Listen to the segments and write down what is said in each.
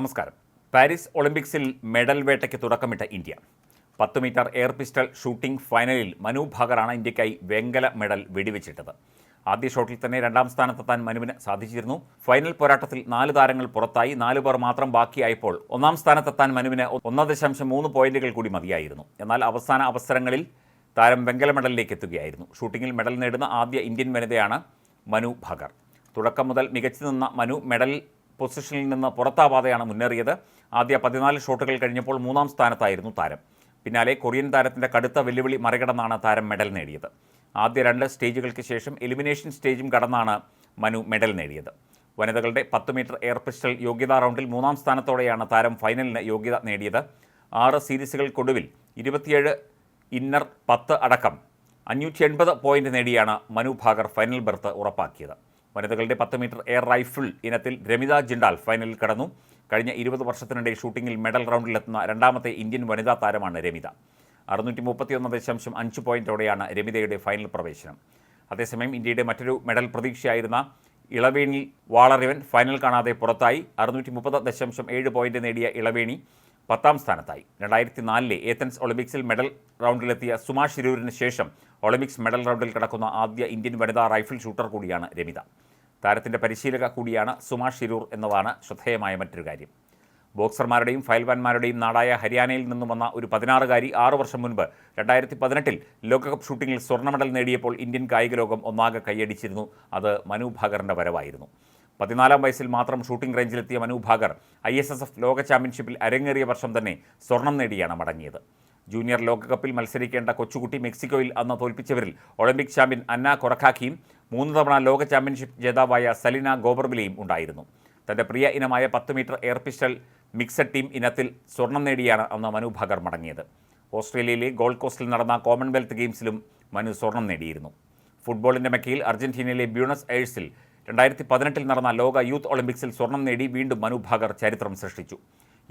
നമസ്കാരം. പാരീസ് ഒളിമ്പിക്സിൽ മെഡൽ വേട്ടയ്ക്ക് തുടക്കമിട്ട ഇന്ത്യ. പത്ത് മീറ്റർ എയർ പിസ്റ്റൾ ഷൂട്ടിംഗ് ഫൈനലിൽ മനു ഭാഗറാണ് ഇന്ത്യക്കായി വെങ്കല മെഡൽ വെടിവെച്ചിട്ടത്. ആദ്യ ഷോട്ടിൽ തന്നെ രണ്ടാം സ്ഥാനത്തെത്താൻ മനുവിന് സാധിച്ചിരുന്നു. ഫൈനൽ പോരാട്ടത്തിൽ നാല് താരങ്ങൾ പുറത്തായി. നാല് പേർ മാത്രം ബാക്കിയായപ്പോൾ ഒന്നാം സ്ഥാനത്തെത്താൻ മനുവിന് ഒന്നാം ദശാംശം മൂന്ന് പോയിന്റുകൾ കൂടി മതിയായിരുന്നു. എന്നാൽ അവസാന അവസരങ്ങളിൽ താരം വെങ്കല മെഡലിലേക്ക് എത്തുകയായിരുന്നു. ഷൂട്ടിങ്ങിൽ മെഡൽ നേടുന്ന ആദ്യ ഇന്ത്യൻ വനിതയാണ് മനു ഭാഗർ. തുടക്കം മുതൽ മികച്ചു നിന്ന മനു മെഡൽ പൊസിഷനിൽ നിന്ന് പുറത്താവാതെയാണ് മുന്നേറിയത്. ആദ്യ പതിനാല് ഷോട്ടുകൾ കഴിഞ്ഞപ്പോൾ മൂന്നാം സ്ഥാനത്തായിരുന്നു താരം. പിന്നാലെ കൊറിയൻ താരത്തിന്റെ കടുത്ത വെല്ലുവിളി മറികടന്നാണ് താരം മെഡൽ നേടിയത്. ആദ്യ രണ്ട് സ്റ്റേജുകൾക്ക് ശേഷം എലിമിനേഷൻ സ്റ്റേജും കടന്നാണ് മനു മെഡൽ നേടിയത്. വനിതകളുടെ പത്ത് മീറ്റർ എയർ പിസ്റ്റൽ യോഗ്യതാ റൗണ്ടിൽ മൂന്നാം സ്ഥാനത്തോടെയാണ് താരം ഫൈനലിന് യോഗ്യത നേടിയത്. ആറ് സീരീസുകൾക്കൊടുവിൽ ഇരുപത്തിയേഴ് ഇന്നർ പത്ത് അടക്കം അഞ്ഞൂറ്റി എൺപത് പോയിന്റ് നേടിയാണ് മനു ഭാഗർ ഫൈനൽ ബെർത്ത് ഉറപ്പാക്കിയത്. വനിതകളുടെ പത്ത് മീറ്റർ എയർ റൈഫിൾ ഇനത്തിൽ രമിത ജിണ്ടാൽ ഫൈനലിൽ കടന്നു. കഴിഞ്ഞ ഇരുപത് വർഷത്തിനിടെ ഷൂട്ടിംഗിൽ മെഡൽ റൗണ്ടിലെത്തുന്ന രണ്ടാമത്തെ ഇന്ത്യൻ വനിതാ താരമാണ് രമിത. അറുന്നൂറ്റി മുപ്പത്തിയൊന്ന് ദശാംശം അഞ്ച് പോയിന്റോടെയാണ് രമിതയുടെ ഫൈനൽ പ്രവേശനം. അതേസമയം ഇന്ത്യയുടെ മറ്റൊരു മെഡൽ പ്രതീക്ഷയായിരുന്ന ഇളവേണി വാളറിവൻ ഫൈനൽ കാണാതെ പുറത്തായി. അറുന്നൂറ്റി മുപ്പത് ദശാംശം ഏഴ് പോയിന്റ് നേടിയ ഇളവേണി പത്താം സ്ഥാനത്തായി. രണ്ടായിരത്തി നാലിലെ ഏത്തൻസ് ഒളിമ്പിക്സിൽ മെഡൽ റൗണ്ടിലെത്തിയ സുമാ ശിരൂരിന് ശേഷം ഒളിമ്പിക്സ് മെഡൽ റൗണ്ടിൽ കടക്കുന്ന ആദ്യ ഇന്ത്യൻ വനിതാ റൈഫിൾ ഷൂട്ടർ കൂടിയാണ് രമിത. താരത്തിന്റെ പരിശീലക കൂടിയാണ് സുമാ ഷിരൂർ എന്നതാണ് ശ്രദ്ധേയമായ മറ്റൊരു കാര്യം. ബോക്സർമാരുടെയും ഫയൽവാൻമാരുടെയും നാടായ ഹരിയാനയിൽ നിന്നും വന്ന ഒരു പതിനാറുകാരി ആറു വർഷം മുൻപ് രണ്ടായിരത്തി പതിനെട്ടിൽ ലോകകപ്പ് ഷൂട്ടിങ്ങിൽ സ്വർണ മെഡൽ നേടിയപ്പോൾ ഇന്ത്യൻ കായിക ലോകം ഒന്നാകെ കൈയടിച്ചിരുന്നു. അത് മനു ഭാഗറിന്റെ വരവായിരുന്നു. പതിനാലാം വയസ്സിൽ മാത്രം shooting റേഞ്ചിലെത്തിയ Manu Bhaker I S S F ലോക ചാമ്പ്യൻഷിപ്പിൽ അരങ്ങേറിയ വർഷം തന്നെ സ്വർണം നേടിയാണ് മടങ്ങിയത്. ജൂനിയർ ലോകകപ്പിൽ മത്സരിക്കേണ്ട കൊച്ചുകുട്ടി മെക്സിക്കോയിൽ അന്ന് തോൽപ്പിച്ചവരിൽ ഒളിമ്പിക് ചാമ്പ്യൻ അന്ന കൊറക്കാക്കിയും മൂന്ന് തവണ ലോക ചാമ്പ്യൻഷിപ്പ് ജേതാവായ സലിന ഗോബർബിലയും ഉണ്ടായിരുന്നു. തന്റെ പ്രിയ ഇനമായ പത്ത് metre air pistol mixed team ഇനത്തിൽ സ്വർണം നേടിയാണ് അന്ന് മനു ഭാഗർ മടങ്ങിയത്. ഓസ്ട്രേലിയയിലെ ഗോൾഡ് കോസ്റ്റിൽ നടന്ന കോമൺവെൽത്ത് ഗെയിംസിലും മനു സ്വർണം നേടിയിരുന്നു. ഫുട്ബോളിന്റെ മെക്കയിൽ അർജന്റീനയിലെ ബ്യൂണസ് എയ്ഴ്സിൽ രണ്ടായിരത്തി പതിനെട്ടിൽ നടന്ന ലോക യൂത്ത് ഒളിമ്പിക്സിൽ സ്വർണം നേടി വീണ്ടും മനു ഭാഗർ ചരിത്രം സൃഷ്ടിച്ചു.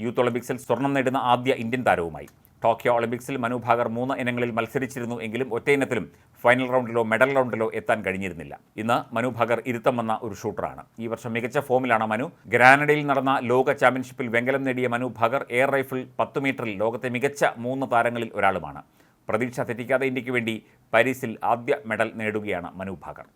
യൂത്ത് ഒളിമ്പിക്സിൽ സ്വർണം നേടുന്ന ആദ്യ ഇന്ത്യൻ താരവുമായി. ടോക്കിയോ ഒളിമ്പിക്സിൽ മനു ഭാഗർ മൂന്ന് ഇനങ്ങളിൽ മത്സരിച്ചിരുന്നു എങ്കിലും ഒറ്റ ഇനത്തിലും ഫൈനൽ റൗണ്ടിലോ മെഡൽ റൗണ്ടിലോ എത്താൻ കഴിഞ്ഞിരുന്നില്ല. ഇന്ന് മനു ഭാഗർ ഇരുത്തം വന്ന ഒരു ഷൂട്ടറാണ്. ഈ വർഷം മികച്ച ഫോമിലാണ് മനു. ഗ്രാനഡയിൽ നടന്ന ലോക ചാമ്പ്യൻഷിപ്പിൽ വെങ്കലം നേടിയ മനു ഭാഗർ എയർ റൈഫിൾ പത്ത് മീറ്ററിൽ ലോകത്തെ മികച്ച മൂന്ന് താരങ്ങളിൽ ഒരാളുമാണ്. പ്രതീക്ഷ തെറ്റിക്കാതെ ഇന്ത്യയ്ക്ക് വേണ്ടി പാരീസിൽ ആദ്യ മെഡൽ നേടുകയാണ് മനു ഭാഗർ.